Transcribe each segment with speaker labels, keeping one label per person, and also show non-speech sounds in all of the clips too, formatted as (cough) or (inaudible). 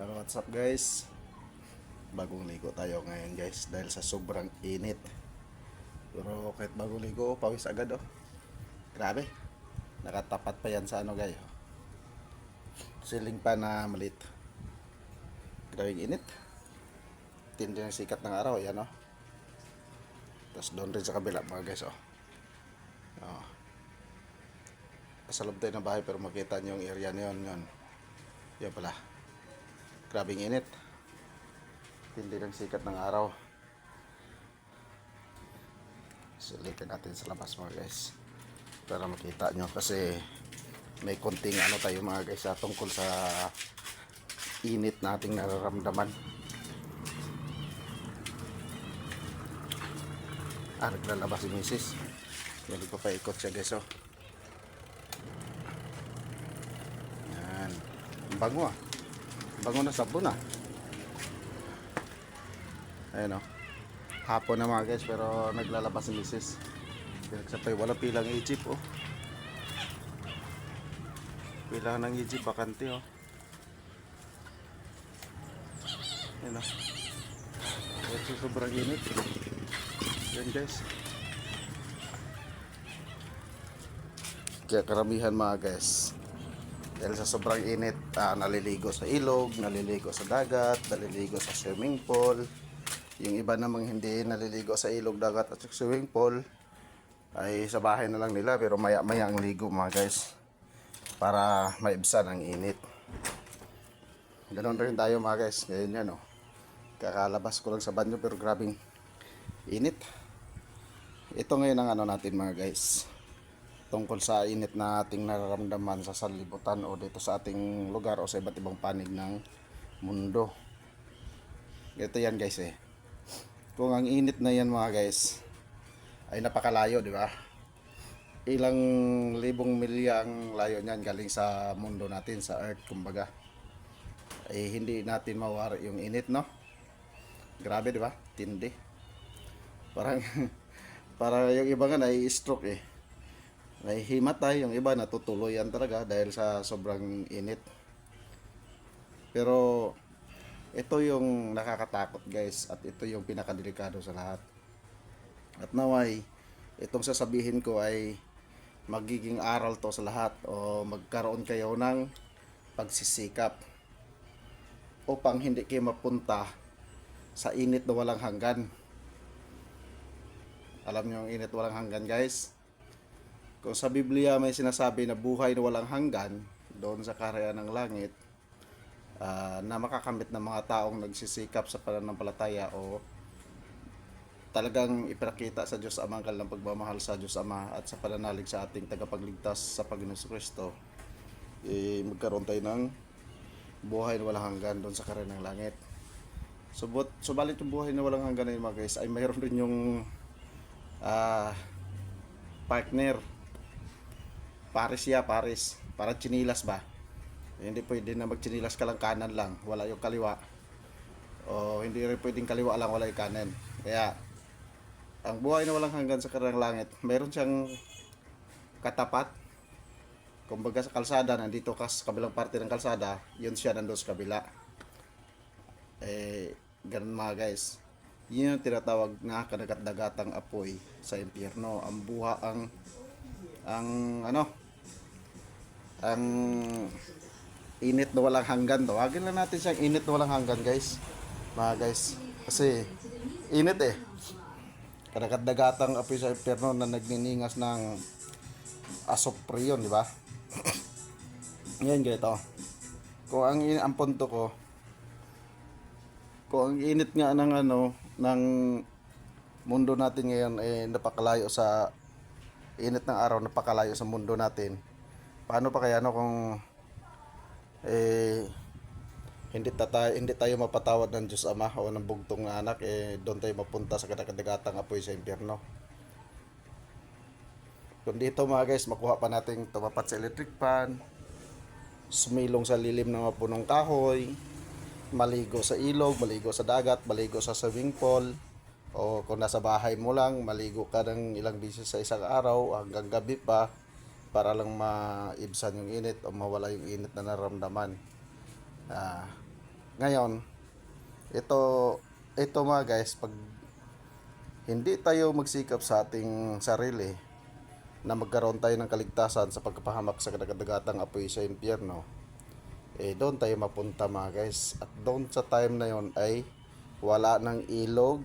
Speaker 1: Pero what's up guys? Bagong ligo tayo ngayon guys dahil sa sobrang init. Pero kahit bagong ligo, pawis agad oh. Grabe. Nakatapat pa yan sa ano guys. Siling pa na malit. Grabe init. Tindi ng sikat ng araw, yan oh. Tapos doon rin sa kabila mga guys oh. Oh. Sa loob tayo ng bahay pero makita nyo yung area na yun, yun. Yan pala. Grabing init. Hindi ng sikat ng araw. Silikan natin sa labas mga guys. Para makita nyo kasi may konting ano tayo mga guys sa tungkol sa init nating nararamdaman. Ah, naglalabas si Mrs. Hindi ko pa ikot siya guys oh. Yan. Ang Bango ah. Bango na sabon ah. Ayun oh. Hapon na mga guys pero naglalabas si Mrs. Pinagsapay wala pilang Egypt oh. Pilang ng Egypt bakante oh. Ayun oh. Ito sobrang init. Yan guys. Kaya karamihan mga guys. Dahil sa sobrang init, ah, naliligo sa ilog, naliligo sa dagat, naliligo sa swimming pool. Yung iba namang hindi naliligo sa ilog, dagat at swimming pool, ay sa bahay na lang nila. Pero maya-maya ang ligo mga guys. Para maibsan ang init. Ganon rin tayo mga guys. Ngayon yan oh. Kakalabas ko lang sa banyo pero grabing init. Ito ngayon ang ano natin mga guys tungkol sa init na ating nararamdaman sa sanlibutan o dito sa ating lugar o sa iba't ibang panig ng mundo. Ito yan guys eh. Kung ang init na yan mga guys ay napakalayo, di ba? Ilang libong milya ang layo niyan galing sa mundo natin, sa earth kumbaga. Ay hindi natin mawari yung init, no? Grabe, di ba? Tindi. Parang (laughs) para yung iba nga nai-stroke eh nahihimatay yung iba natutuluyan talaga dahil sa sobrang init. Pero ito yung nakakatakot guys at ito yung pinakadelikado sa lahat. At naway itong sasabihin ko ay magiging aral to sa lahat o magkaroon kayo ng pagsisikap upang hindi kayo mapunta sa init na walang hanggan. Alam niyo yung init walang hanggan guys kung sa Biblia may sinasabi na buhay na walang hanggan doon sa karayaan ng langit ah, na makakamit ng mga taong nagsisikap sa pananampalataya o talagang ipakita sa Diyos Ama ang kanilang pagmamahal sa Diyos Ama at sa pananalig sa ating tagapagligtas sa Panginoon Kristo eh, magkaroon tayo ng buhay na walang hanggan doon sa karayaan ng langit. Subot, subalit yung buhay na walang hanggan na yun mga guys ay mayroon din yung ah, partner Paris siya, Paris. Para chinilas ba? Hindi pwede na magchinilas ka lang kanan lang. Wala yung kaliwa. O hindi rin pwedeng kaliwa lang, wala yung kanan. Kaya, ang buhay na walang hanggan sa karang langit, mayroon siyang katapat. Kumbaga sa kalsada, nandito ka sa kabilang parte ng kalsada, yun siya nandun sa kabila. Eh, ganun mga guys. Yun yung tinatawag na kanagat-dagatang apoy sa impyerno. Ang buha, ang ang ano? Ang init na walang hanggan. Tawagin lang natin siyang init na walang hanggan guys. Mga guys kasi init eh. Kadagdagatang apoy sa impyerno na nagniningas ng asopre yun di ba? (coughs) Ngayon ganito. Kung ang, in- ang punto ko kung ang init nga ng ano ng mundo natin ngayon eh napakalayo sa init ng araw napakalayo sa mundo natin. Paano pa kaya no kung eh hindi tayo hindi tayo mapatawad ng Diyos Ama o ng bugtong na anak eh doon tayo mapunta sa kadagdagatang apoy sa impyerno. Kung dito mga guys, makuha pa nating tumapat sa electric fan, sumilong sa lilim ng mga punong kahoy, maligo sa ilog, maligo sa dagat, maligo sa swimming pool, o kung nasa bahay mo lang, maligo ka ng ilang beses sa isang araw hanggang gabi pa para lang maibsan yung init o mawala yung init na naramdaman. Ah, Ngayon, ito, ito mga guys, pag hindi tayo magsikap sa ating sarili na magkaroon tayo ng kaligtasan sa pagkapahamak sa kadagadatang apoy sa impyerno, eh doon tayo mapunta mga guys. At doon sa time na yon ay wala ng ilog,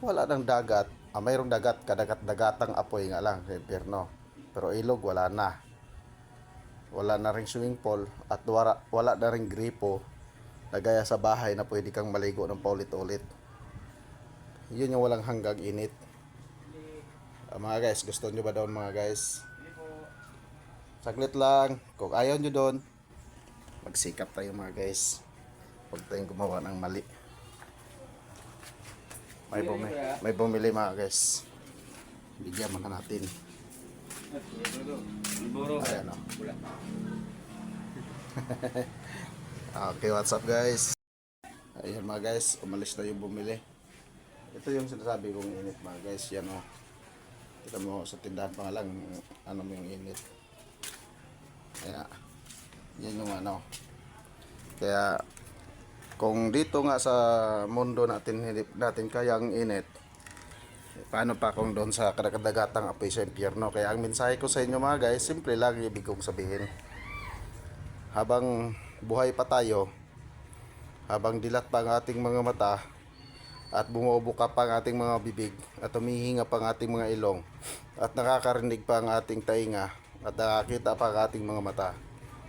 Speaker 1: wala ng dagat. Ah, mayroong dagat, kadagat-dagatang apoy nga lang sa impyerno. Pero ilog wala na. Wala na ring swimming pool at wala, wala na ring gripo na gaya sa bahay na pwede kang maligo ng paulit-ulit. Yun yung walang hanggang init. Ah, mga guys, gusto nyo ba doon mga guys? Saglit lang. Kung ayaw nyo doon, magsikap tayo mga guys. Huwag tayong gumawa ng mali. May, bumi may bumili mga guys. Bigyan mo na natin. Ayan o. (laughs) okay, what's up guys? Ayan mga guys, umalis na yung bumili. Ito yung sinasabi kong init mga guys. Yan o. Kita mo sa tindahan pa nga lang, ano mo yung init. Kaya, yan yung ano. Kaya, kung dito nga sa mundo natin natin kaya ang init, paano pa kung doon sa kadagadatang apoy sa impyerno? Kaya ang mensahe ko sa inyo mga guys, simple lang ibig kong sabihin. Habang buhay pa tayo, habang dilat pa ang ating mga mata, at bumubuka pa ang ating mga bibig, at humihinga pa ang ating mga ilong, at nakakarinig pa ang ating tainga, at nakakita pa ang ating mga mata,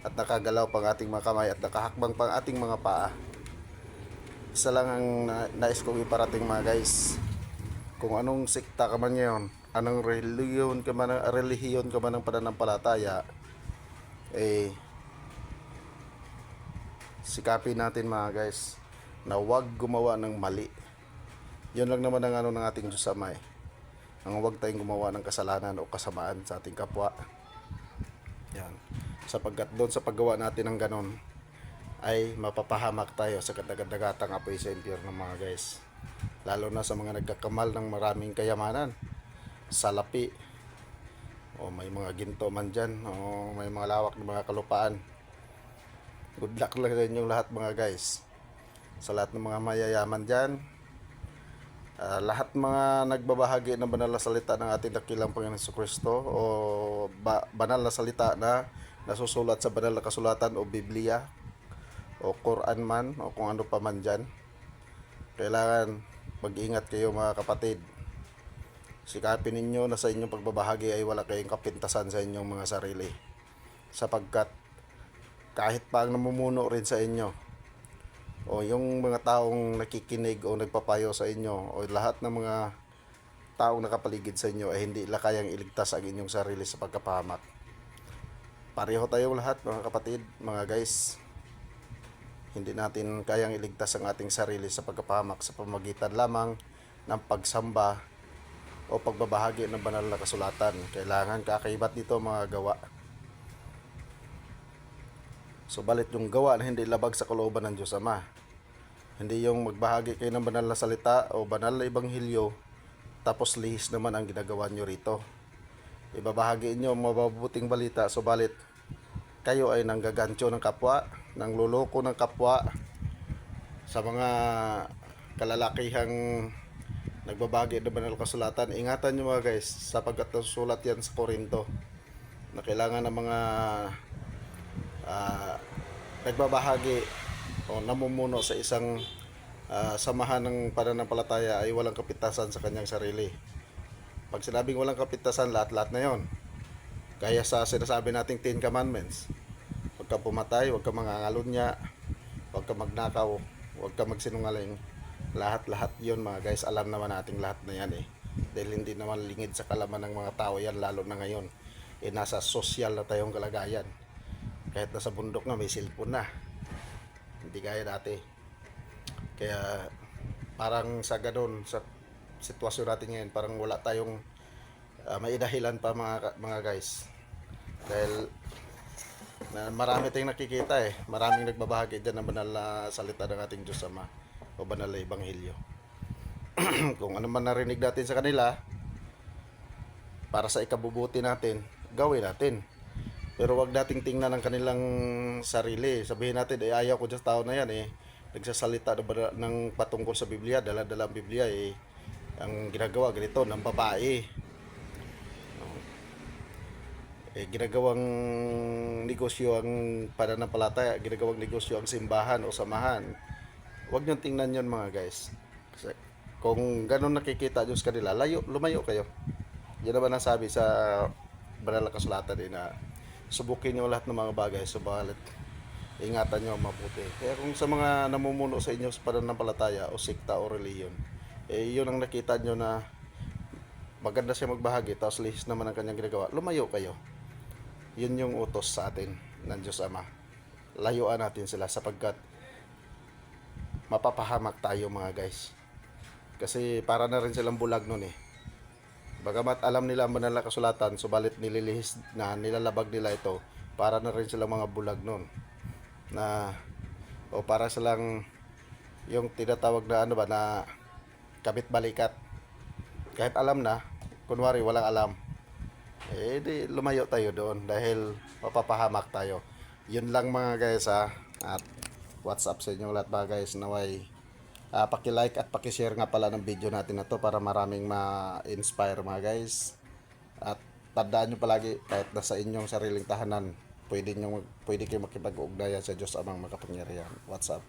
Speaker 1: at nakagalaw pa ang ating mga kamay, at nakahakbang pa ang ating mga paa. Isa lang ang na- nais kong iparating mga guys. Kung anong sikta ka man ngayon, anong reliyon ka man, relihiyon ka man ng pananampalataya, eh, sikapin natin mga guys, na huwag gumawa ng mali. Yun lang naman ang ano ng ating Diyos Ama eh. Ang huwag tayong gumawa ng kasalanan o kasamaan sa ating kapwa. Yan. Sapagkat doon sa paggawa natin ng ganon, ay mapapahamak tayo sa kadagadagatang apoy sa impyerno mga guys. Lalo na sa mga nagkakamal ng maraming kayamanan. Salapi. O may mga ginto man dyan. O may mga lawak na mga kalupaan. Good luck lang sa inyong lahat mga guys. Sa lahat ng mga mayayaman dyan. ah, lahat mga nagbabahagi ng banal na salita ng ating dakilang Panginoon sa Kristo o ba- banal na salita na nasusulat sa banal na kasulatan o Biblia o Quran man o kung ano pa man dyan. Kailangan mag-ingat kayo mga kapatid. Sikapin ninyo na sa inyong pagbabahagi ay wala kayong kapintasan sa inyong mga sarili. Sapagkat kahit pa ang namumuno rin sa inyo o yung mga taong nakikinig o nagpapayo sa inyo o lahat ng mga taong nakapaligid sa inyo ay hindi ila kayang iligtas ang inyong sarili sa pagkapahamak. Pareho tayo lahat mga kapatid, mga guys hindi natin kayang iligtas ang ating sarili sa pagkapahamak sa pamagitan lamang ng pagsamba o pagbabahagi ng banal na kasulatan. Kailangan kakaibat dito mga gawa. Subalit yung gawa na hindi labag sa kalooban ng Diyos Ama. Hindi yung magbahagi kayo ng banal na salita o banal na ibanghilyo tapos lihis naman ang ginagawa nyo rito. Ibabahagi nyo ang mababuting balita subalit kayo ay nanggagansyo ng kapwa, nangluloko ng kapwa sa mga kalalakihang nagbabagi ng banal kasulatan. Ingatan nyo mga guys, sapagkat nasusulat yan sa Korinto na kailangan ng mga ah, nagbabahagi o namumuno sa isang ah, samahan ng pananampalataya ay walang kapitasan sa kanyang sarili. Pag sinabing walang kapitasan, lahat-lahat na yon. Kaya sa sinasabi nating Ten Commandments, huwag ka pumatay, huwag ka mangangalunya, huwag ka magnakaw, huwag ka magsinungaling. Lahat-lahat yon mga guys, alam naman nating lahat na yan eh. Dahil hindi naman lingid sa kalaman ng mga tao yan, lalo na ngayon. Eh, nasa social na tayong kalagayan. Kahit nasa bundok nga, may cellphone na. Hindi gaya dati. Kaya, parang sa ganun, sa sitwasyon natin ngayon, parang wala tayong ah, may dahilan pa mga mga guys. Dahil na marami tayong nakikita eh. Maraming nagbabahagi dyan ng banal na salita ng ating Diyos Ama o banal na Ebanghelyo. (clears throat) Kung ano man narinig natin sa kanila, para sa ikabubuti natin, gawin natin. Pero wag nating tingnan ang kanilang sarili. Sabihin natin, eh ayaw ko sa tao na yan eh. nagsasalita ng patungkol sa Biblia, dala-dala ang Biblia eh ang ginagawa ganito ng babae. Eh, ginagawang negosyo ang pananampalataya, ginagawang negosyo ang simbahan o samahan. Huwag niyong tingnan yon mga guys. Kasi kung ganun nakikita Diyos kanila, layo, lumayo kayo. Yan naman ang sabi sa banal na kasulatan din na subukin niyo lahat ng mga bagay, subalit ingatan niyo mabuti. Kaya kung sa mga namumuno sa inyo sa pananampalataya o sikta o reliyon, eh yun ang nakita niyo na maganda siya magbahagi, tapos lihis naman ang kanyang ginagawa, lumayo kayo. Yun yung utos sa atin ng Diyos Ama. Layuan natin sila sapagkat mapapahamak tayo mga guys. Kasi para na rin silang bulag nun eh. Bagamat alam nila ang banal na kasulatan, subalit nililihis na nilalabag nila ito, para na rin silang mga bulag nun. Na, o para silang yung tinatawag na ano ba, na kabit balikat. Kahit alam na, kunwari walang alam, eh di lumayo tayo doon dahil mapapahamak tayo. Yun lang mga guys ha. At what's up sa inyo lahat mga guys naway ah, paki-like at paki-share nga pala ng video natin na to para maraming ma-inspire mga guys. At tandaan nyo palagi kahit nasa inyong sariling tahanan, pwede, nyo, pwede kayo makipag-ugnayan sa Diyos amang makapangyarihan. What's up?